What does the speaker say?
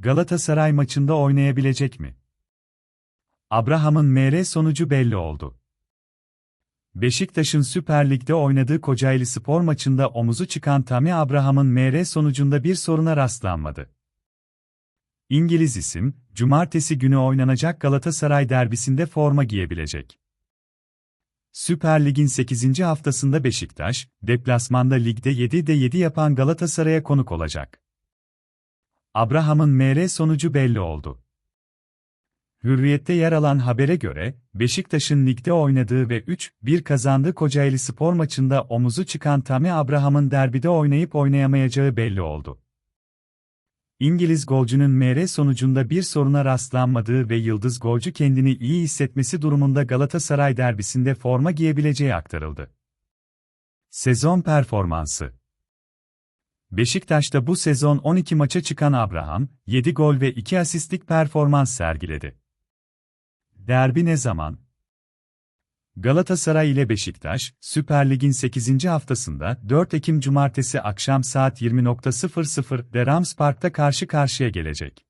Galatasaray maçında oynayabilecek mi? Abraham'ın MR sonucu belli oldu. Beşiktaş'ın Süper Lig'de oynadığı Kocaeli Spor maçında omuzu çıkan Tammy Abraham'ın MR sonucunda bir soruna rastlanmadı. İngiliz isim, cumartesi günü oynanacak Galatasaray derbisinde forma giyebilecek. Süper Lig'in 8. haftasında Beşiktaş, deplasmanda ligde 7'de 7 yapan Galatasaray'a konuk olacak. Abraham'ın MR sonucu belli oldu. Hürriyet'te yer alan habere göre, Beşiktaş'ın ligde oynadığı ve 3-1 kazandığı Kocaeli spor maçında omuzu çıkan Tammy Abraham'ın derbide oynayıp oynayamayacağı belli oldu. İngiliz golcünün MR sonucunda bir soruna rastlanmadığı ve yıldız golcü kendini iyi hissetmesi durumunda Galatasaray derbisinde forma giyebileceği aktarıldı. Sezon performansı Beşiktaş'ta bu sezon 12 maça çıkan Abraham, 7 gol ve 2 asistlik performans sergiledi. Derbi ne zaman? Galatasaray ile Beşiktaş, Süper Lig'in 8. haftasında 4 Ekim Cumartesi akşam saat 20.00'de Rams Park'ta karşı karşıya gelecek.